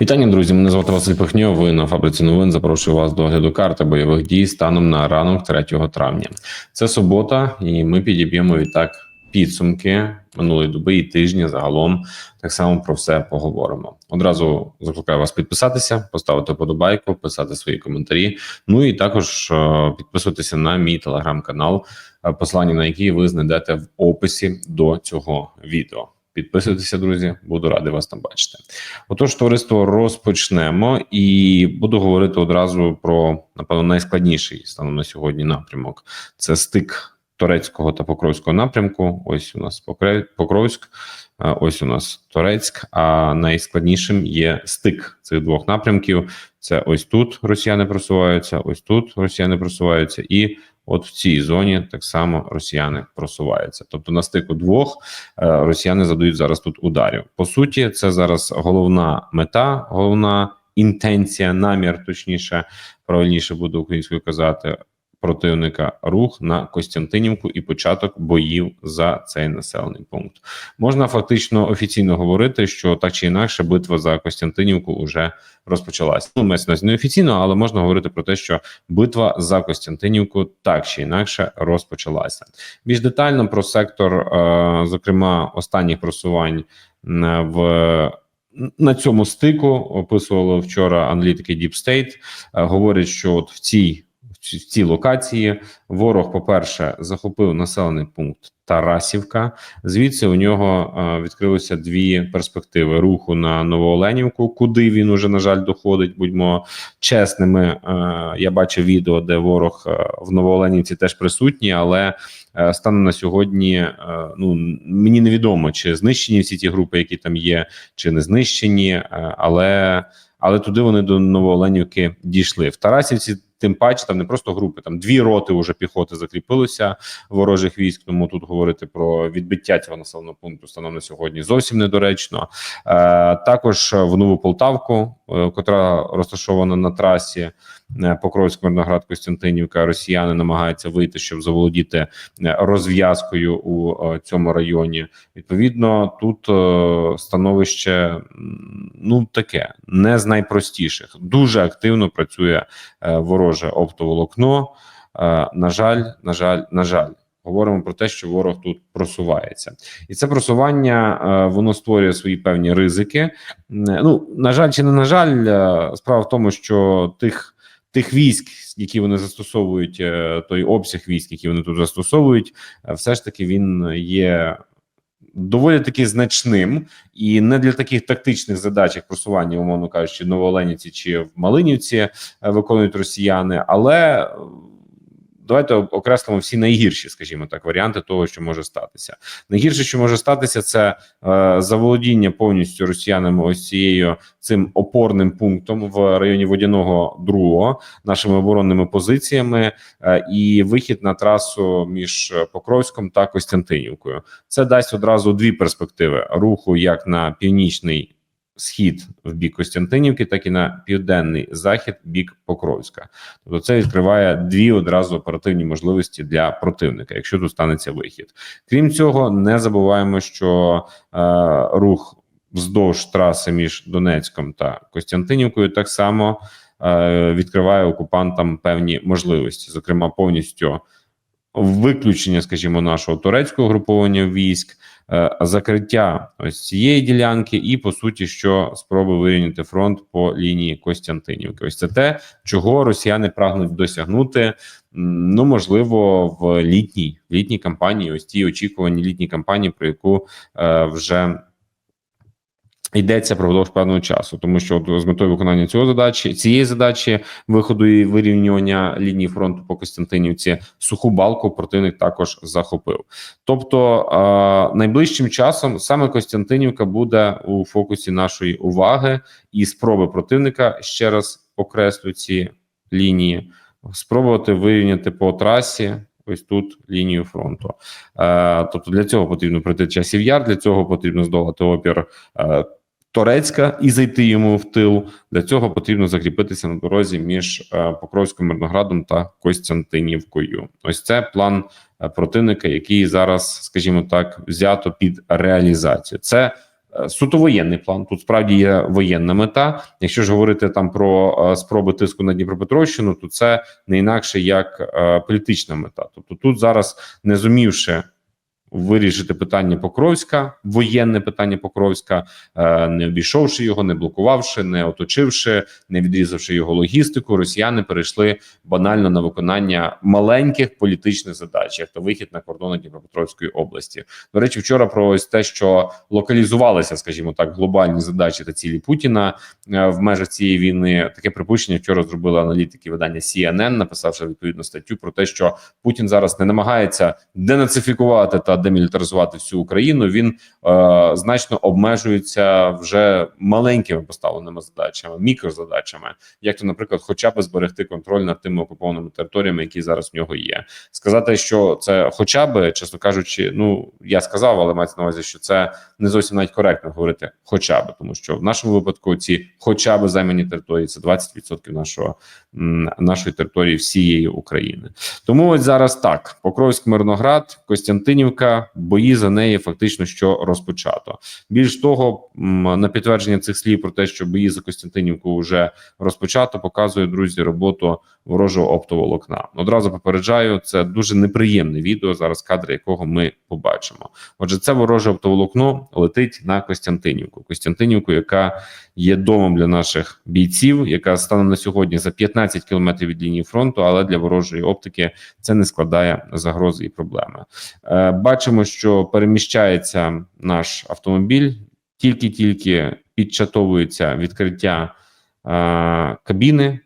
Вітання, друзі. Мене звати Василь Пихньо. Ви на фабриці новин. Запрошую вас до огляду карти бойових дій станом на ранок 3 травня. Це субота, і ми підіб'ємо відтак підсумки минулої доби і тижня. Загалом так само про все поговоримо. Одразу закликаю вас підписатися, поставити подобайку, писати свої коментарі. Ну і також е, підписуватися на мій телеграм-канал, е, посилання на який ви знайдете в описі до цього відео. Підписуйтеся, друзі, буду радий вас там бачити. Отож, товариство розпочнемо, і буду говорити одразу про напевно найскладніший станом на сьогодні напрямок. Це стик турецького та покровського напрямку. Ось у нас Покровськ, ось у нас Торецьк. А найскладнішим є стик цих двох напрямків. Це ось тут росіяни просуваються, ось тут росіяни просуваються, і от в цій зоні так само росіяни просуваються. Тобто на стику двох е, росіяни задають зараз тут ударів. По суті, це зараз головна мета, головна інтенція, намір, точніше, правильніше буде українською казати. Противника рух на Костянтинівку і початок боїв за цей населений пункт можна фактично офіційно говорити, що так чи інакше битва за Костянтинівку вже розпочалася. Ну, мається на не офіційно, але можна говорити про те, що битва за Костянтинівку так чи інакше розпочалася. Більш детально про сектор, е, зокрема, останніх просувань в. На цьому стику описували вчора аналітики Deep State, е, говорять, що от в цій в цій- локації ворог, по-перше, захопив населений пункт Тарасівка. Звідси у нього е, відкрилися дві перспективи руху на Новооленівку, куди він уже на жаль доходить. Будьмо чесними. Е, я бачив відео, де ворог е, в Новооленівці теж присутній, але е, станом на сьогодні е, ну мені невідомо, чи знищені всі ті групи, які там є, чи не знищені, е, але. Але туди вони до Новооленівки дійшли. В Тарасівці, тим паче, там не просто групи, там дві роти вже піхоти закріпилися ворожих військ. Тому тут говорити про відбиття цього населеного пункту станом на сьогодні зовсім недоречно. Е, також в Нову Полтавку, котра розташована на трасі е, Покровськ, Мирноград, Костянтинівка. Росіяни намагаються вийти, щоб заволодіти е, розв'язкою у е, цьому районі. Відповідно, тут е, становище ну таке не з найпростіших. Дуже активно працює е, вороже оптоволокно. Е, на жаль, на жаль, на жаль. Говоримо про те, що ворог тут просувається, і це просування е, воно створює свої певні ризики. Ну на жаль, чи не на жаль, е, справа в тому, що тих тих військ, які вони застосовують, е, той обсяг військ, які вони тут застосовують, все ж таки він є доволі таки значним, і не для таких тактичних задач, як просування, умовно кажучи, в Новооленівці чи в Малинівці виконують росіяни, але давайте окреслимо всі найгірші, скажімо так, варіанти того, що може статися. Найгірше, що може статися, це е, заволодіння повністю росіянами ось цією цим опорним пунктом в районі водяного другого нашими оборонними позиціями е, і вихід на трасу між Покровськом та Костянтинівкою. Це дасть одразу дві перспективи руху як на північний схід в бік Костянтинівки, так і на південний захід бік Покровська. Тобто, це відкриває дві одразу оперативні можливості для противника, якщо тут станеться вихід. Крім цього, не забуваємо, що е, рух вздовж траси між Донецьком та Костянтинівкою так само е, відкриває окупантам певні можливості, зокрема повністю виключення, скажімо, нашого турецького груповання військ, е, закриття ось цієї ділянки, і по суті, що спроби вирівняти фронт по лінії Костянтинівки. Ось це те, чого росіяни прагнуть досягнути. Ну, можливо, в літній літній кампанії, ось ті очікувані літні кампанії, про яку е, вже йдеться впродовж певного часу, тому що от з метою виконання цього задачі цієї задачі виходу і вирівнювання лінії фронту по Костянтинівці суху балку противник також захопив. Тобто е, найближчим часом саме Костянтинівка буде у фокусі нашої уваги і спроби противника ще раз окреслю ці лінії, спробувати вирівняти по трасі. Ось тут лінію фронту. Е, тобто для цього потрібно пройти часів яр, для цього потрібно здолати опір е, Торецька і зайти йому в тил. Для цього потрібно закріпитися на дорозі між е, Покровським Мирноградом та Костянтинівкою. Ось це план противника, який зараз, скажімо так, взято під реалізацію. Це Суто воєнний план. Тут справді є воєнна мета. Якщо ж говорити там про е, спроби тиску на Дніпропетровщину, то це не інакше як е, політична мета. Тобто, тут зараз не зумівши вирішити питання Покровська, воєнне питання Покровська, е, не обійшовши його, не блокувавши, не оточивши, не відрізавши його логістику, росіяни перейшли банально на виконання маленьких політичних задач, як то вихід на кордони Дніпропетровської області. До речі, вчора про ось те, що локалізувалися, скажімо так, глобальні задачі та цілі Путіна е, в межах цієї війни. Таке припущення вчора зробили аналітики видання CNN, написавши відповідну статтю про те, що Путін зараз не намагається денацифікувати та демілітаризувати всю Україну. Він е, значно обмежується вже маленькими поставленими задачами, мікрозадачами, як то, наприклад, хоча б зберегти контроль над тими окупованими територіями, які зараз в нього є. Сказати, що це хоча б, чесно кажучи, ну я сказав, але мається на увазі, що це не зовсім навіть коректно говорити, хоча б, тому що в нашому випадку ці хоча б займані території це 20% нашого нашої території всієї України. Тому ось зараз так: Покровськ, Мирноград, Костянтинівка, бої за неї фактично що розпочато. Більш того, на підтвердження цих слів про те, що бої за Костянтинівку вже розпочато, показує друзі роботу ворожого оптоволокна. Одразу попереджаю, це дуже неприємне відео. Зараз кадри якого ми побачимо. Отже, це вороже оптоволокно летить на Костянтинівку. Костянтинівку, яка є домом для наших бійців, яка стане на сьогодні за 15 кілометрів від лінії фронту, але для ворожої оптики це не складає загрози і проблеми. Бачимо, що переміщається наш автомобіль, тільки-тільки підчатовується відкриття е, кабіни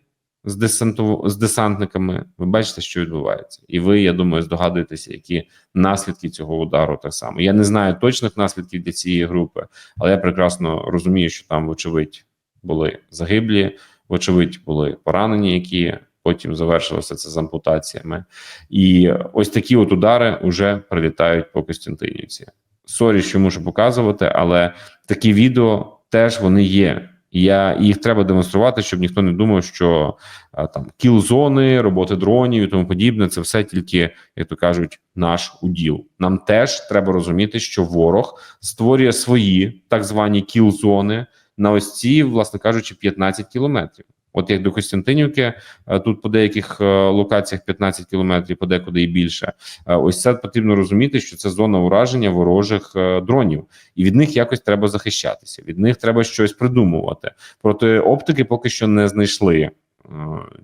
з десанту з десантниками. Ви бачите, що відбувається, і ви, я думаю, здогадуєтеся, які наслідки цього удару так само. Я не знаю точних наслідків для цієї групи, але я прекрасно розумію, що там, вочевидь, були загиблі, вочевидь, були поранені, які потім завершилося це з ампутаціями. І ось такі от удари вже прилітають по Костянтинівці. Сорі, що мушу показувати, але такі відео теж вони є. Я їх треба демонструвати, щоб ніхто не думав, що а, там кіл-зони, роботи дронів і тому подібне. Це все тільки, як то кажуть, наш уділ. Нам теж треба розуміти, що ворог створює свої так звані кіл-зони на ось ці, власне кажучи, 15 кілометрів. От як до Костянтинівки, е, тут по деяких е, локаціях 15 кілометрів, подекуди і більше. Е, Ось це потрібно розуміти, що це зона ураження ворожих дронів, і від них якось треба захищатися. Від них треба щось придумувати. Проти оптики поки що не знайшли.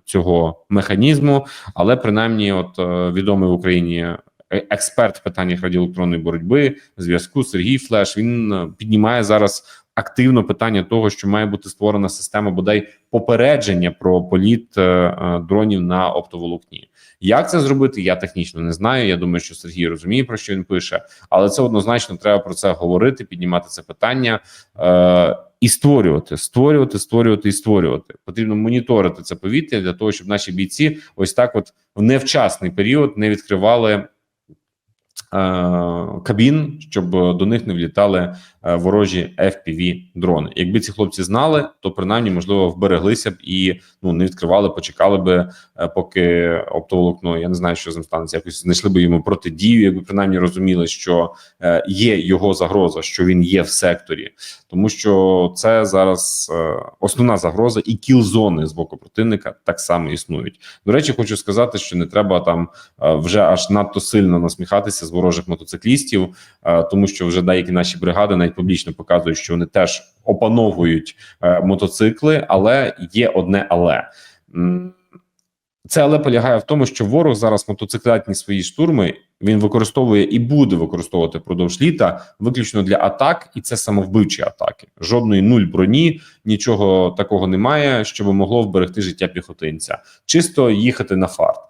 Цього механізму, але принаймні, от відомий в Україні експерт в питаннях радіоелектронної боротьби зв'язку Сергій Флеш. Він піднімає зараз активно питання того, що має бути створена система бодай попередження про політ е, е, дронів на оптоволокні. Як це зробити? Я технічно не знаю. Я думаю, що Сергій розуміє про що він пише, але це однозначно треба про це говорити, піднімати це питання. Е, і створювати, створювати, створювати і створювати. Потрібно моніторити це повітря для того, щоб наші бійці ось так, от в невчасний період, не відкривали кабін, щоб до них не влітали е, ворожі fpv дрони. Якби ці хлопці знали, то принаймні можливо вбереглися б і ну не відкривали, почекали би, е, поки оптоволокно. Я не знаю, що з ним станеться. Якось знайшли би йому протидію, якби принаймні розуміли, що е, є його загроза, що він є в секторі, тому що це зараз е, основна загроза, і кіл-зони з боку противника так само існують. До речі, хочу сказати, що не треба там е, вже аж надто сильно насміхатися з ворожих мотоциклістів, е, тому що вже деякі наші бригади навіть публічно показують, що вони теж опановують е, мотоцикли, але є одне але. Це але полягає в тому, що ворог зараз мотоциклетні свої штурми він використовує і буде використовувати впродовж літа виключно для атак, і це самовбивчі атаки. Жодної нуль броні, нічого такого немає, щоб могло вберегти життя піхотинця. Чисто їхати на фарт.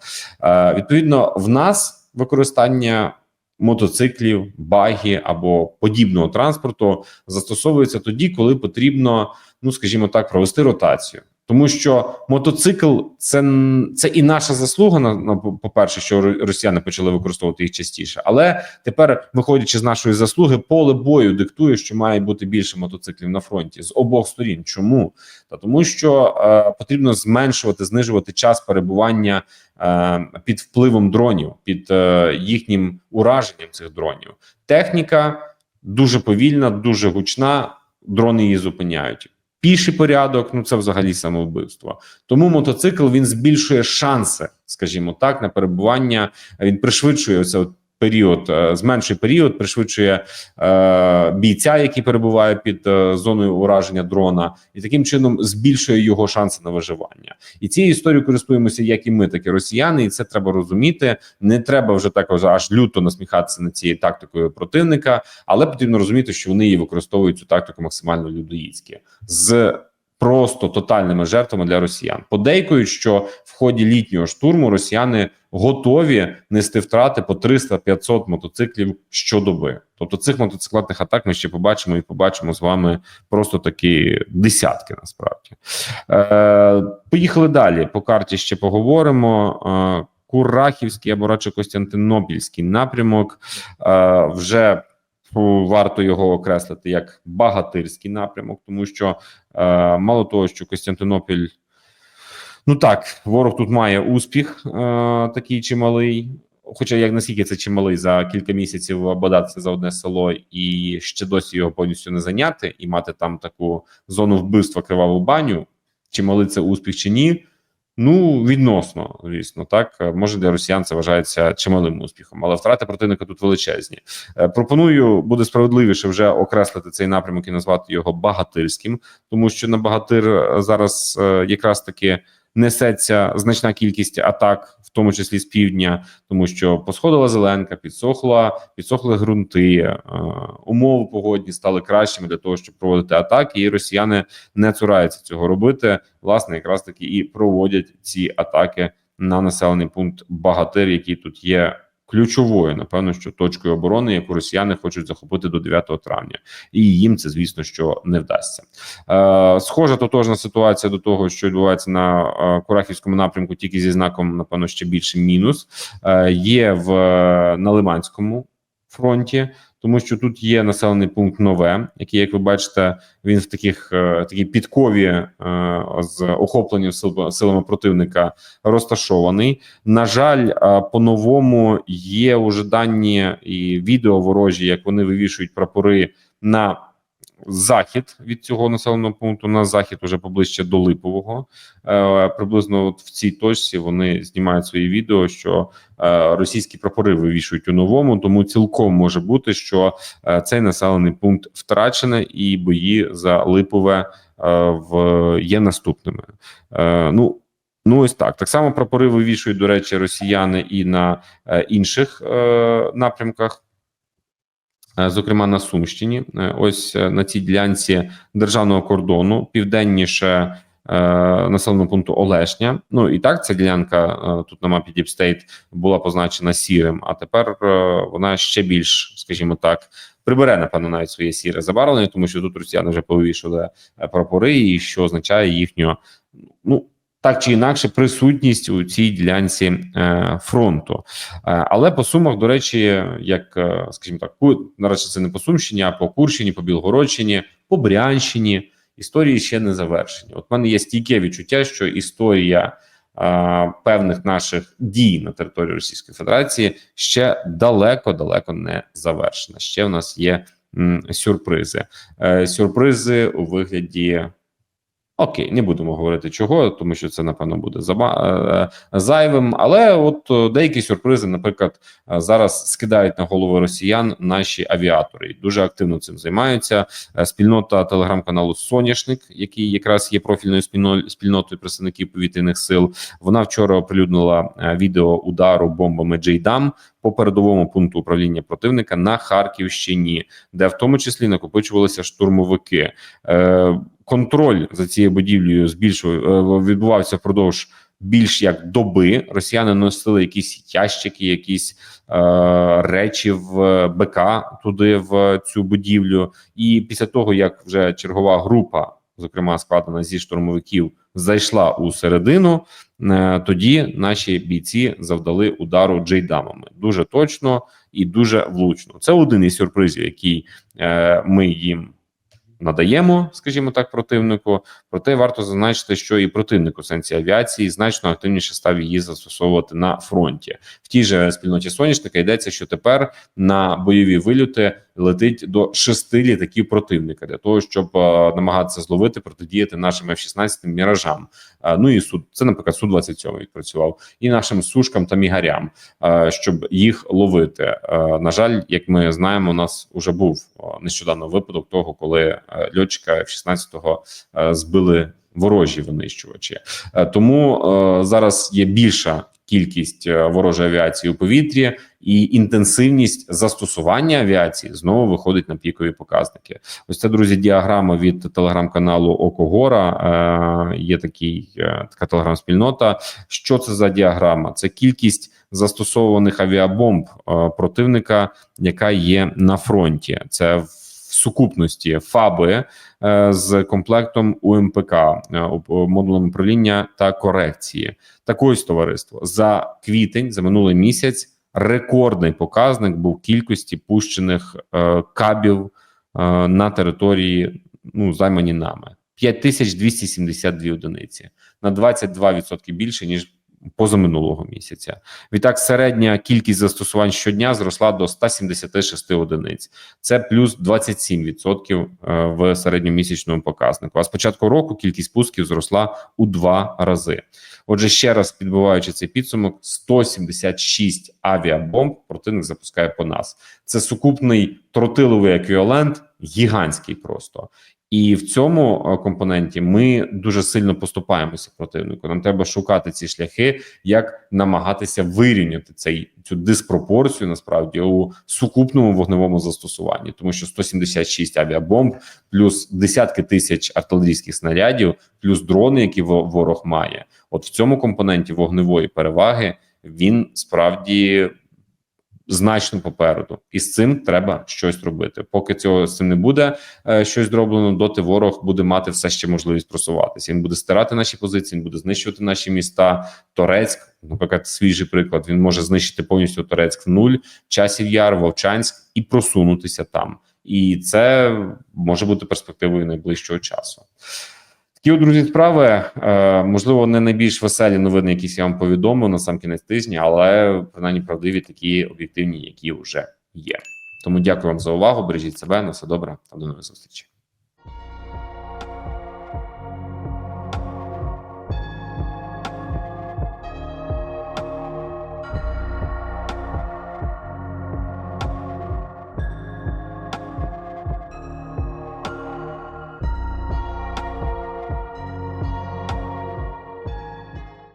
Е, відповідно, в нас використання мотоциклів, багі або подібного транспорту застосовується тоді, коли потрібно, ну скажімо так, провести ротацію. Тому що мотоцикл це, це і наша заслуга на, по перше, що росіяни почали використовувати їх частіше. Але тепер, виходячи з нашої заслуги, поле бою диктує, що має бути більше мотоциклів на фронті з обох сторін. Чому? Та тому, що е, потрібно зменшувати, знижувати час перебування е, під впливом дронів, під е, їхнім ураженням цих дронів. Техніка дуже повільна, дуже гучна. Дрони її зупиняють. Піший порядок, ну це взагалі самовбивство. Тому мотоцикл він збільшує шанси, скажімо так, на перебування. Він пришвидшує це період, е, зменшує період, пришвидшує е, бійця, який перебуває під е, зоною ураження дрона, і таким чином збільшує його шанси на виживання. І цією історією користуємося як і ми, так і росіяни, і це треба розуміти. Не треба вже так аж- аж люто насміхатися над цією тактикою противника, але потрібно розуміти, що вони її використовують цю тактику максимально людоїдськи з просто тотальними жертвами для росіян. Подейкують, що в ході літнього штурму росіяни готові нести втрати по 300-500 мотоциклів щодоби. Тобто цих мотоциклетних атак ми ще побачимо і побачимо з вами просто такі десятки. Насправді е, поїхали далі. По карті ще поговоримо. Е, Курахівський або радше Костянтинопільський напрямок е, вже варто його окреслити як багатирський напрямок, тому що е, мало того, що Костянтинопіль. Ну так, ворог тут має успіх, е, такий чималий. Хоча як наскільки це чималий за кілька місяців бодатися за одне село і ще досі його повністю не зайняти, і мати там таку зону вбивства криваву баню, чи малий це успіх чи ні. Ну, відносно, звісно, так може для росіян це вважається чималим успіхом, але втрати противника тут величезні. Е, Пропоную буде справедливіше вже окреслити цей напрямок і назвати його багатирським, тому що на багатир е, зараз е, якраз таки несеться значна кількість атак, в тому числі з півдня, тому що посходила зеленка, підсохла, підсохли ґрунти, е, умови погодні стали кращими для того, щоб проводити атаки, і росіяни не цураються цього робити. Власне, якраз таки і проводять ці атаки на населений пункт Багатир, який тут є ключовою, напевно, що точкою оборони, яку росіяни хочуть захопити до 9 травня, і їм це, звісно, що не вдасться. Е, Схожа тотожна ситуація до того, що відбувається на е, Курахівському напрямку, тільки зі знаком, напевно, ще більше мінус. Е, є в на Лиманському фронті, тому що тут є населений пункт нове, який, як ви бачите, він в таких е, такій підкові е, з охопленням силами противника розташований. На жаль, е, по-новому є уже дані і відео ворожі, як вони вивішують прапори на захід від цього населеного пункту, на захід уже поближче до Липового. Е, приблизно от в цій точці вони знімають свої відео, що е, російські прапори вивішують у новому, тому цілком може бути, що е, цей населений пункт втрачений, і бої за Липове в є наступними. Ну Ну, ось так. Так само прапори вивішують, до речі, росіяни і на е, інших е, напрямках. Е, Зокрема, на Сумщині, Е, ось е, на цій ділянці державного кордону, південніше населеного пункту Олешня. Ну і так ця ділянка тут на мапі State була позначена сірим, а тепер вона ще більш, скажімо так, прибере напевно навіть своє сіре забарвлення, тому що тут росіяни вже повішали прапори, і що означає їхню ну. Так чи інакше, присутність у цій ділянці е, фронту, е, але по сумах, до речі, як е, скажімо так, наразі це не по Сумщині, а по Курщині, по Білгородщині, по Брянщині історії ще не завершені. От в мене є стійке відчуття, що історія е, певних наших дій на території Російської Федерації ще далеко далеко не завершена. Ще в нас є сюрпризи. Е, сюрпризи у вигляді. Окей, не будемо говорити чого, тому що це напевно буде е, зайвим. Але от е, деякі сюрпризи, наприклад, е, зараз скидають на голови росіян наші авіатори. Дуже активно цим займаються. Спільнота телеграм-каналу Соняшник, який якраз є профільною спільнотою представників повітряних сил. Вона вчора оприлюднила відео удару бомбами Джейдам по передовому пункту управління противника на Харківщині, де в тому числі накопичувалися штурмовики. Е, контроль за цією будівлею збільшував е, відбувався впродовж більш як доби. Росіяни носили якісь ящики, якісь е, речі в БК туди в цю будівлю. І після того, як вже чергова група, зокрема складена зі штурмовиків, зайшла у середину, е, тоді наші бійці завдали удару джейдамами дуже точно і дуже влучно. Це один із сюрпризів, який е, ми їм надаємо, скажімо так, противнику. Проте варто зазначити, що і противник у сенсі авіації значно активніше став її застосовувати на фронті. В тій же спільноті соняшника йдеться, що тепер на бойові вильоти летить до шести літаків противника для того, щоб е, намагатися зловити протидіяти нашим F-16 міражам. Е, Ну і суд це, наприклад, су 27 відпрацював і нашим сушкам та мігарям, е, щоб їх ловити. На жаль, як ми знаємо, у нас вже був нещодавно випадок того, коли льотчика F-16 е, збили ворожі винищувачі. Е, Тому е, зараз є більша кількість е, ворожої авіації у повітрі, і інтенсивність застосування авіації знову виходить на пікові показники. Ось це друзі, діаграма від телеграм-каналу Окогора. Е, є такий така телеграм-спільнота. Що це за діаграма? Це кількість застосованих авіабомб противника, яка є на фронті. Це в сукупності ФАБи е, з комплектом УМПК, е, уп- модулем управління та корекції. Так ось товариство за квітень, за минулий місяць, рекордний показник був кількості пущених е, кабів е, на території, ну займані нами. 5272 одиниці на 22% більше ніж позаминулого місяця. Відтак, середня кількість застосувань щодня зросла до 176 одиниць. Це плюс 27% е, в середньомісячному показнику. А з початку року кількість пусків зросла у два рази. Отже, ще раз підбиваючи цей підсумок, 176 авіабомб противник запускає по нас. Це сукупний тротиловий еквівалент, гігантський просто. І в цьому е, компоненті ми дуже сильно поступаємося противнику. Нам треба шукати ці шляхи, як намагатися вирівняти цей цю диспропорцію насправді у сукупному вогневому застосуванні, тому що 176 авіабомб, плюс десятки тисяч артилерійських снарядів, плюс дрони, які во- ворог має. От в цьому компоненті вогневої переваги він справді значно попереду, і з цим треба щось робити. Поки цього з цим не буде е, щось зроблено, доти ворог буде мати все ще можливість просуватися. Він буде стирати наші позиції, він буде знищувати наші міста. Торецьк, наприклад, свіжий приклад. Він може знищити повністю Торецьк нуль, часів яр, Вовчанськ і просунутися там. І це може бути перспективою найближчого часу. От, друзі, справи е, можливо, не найбільш веселі новини, якісь я вам повідомив на сам кінець тижня, але принаймні правдиві такі об'єктивні, які вже є. Тому дякую вам за увагу. Бережіть себе на все добре та до нових зустрічей.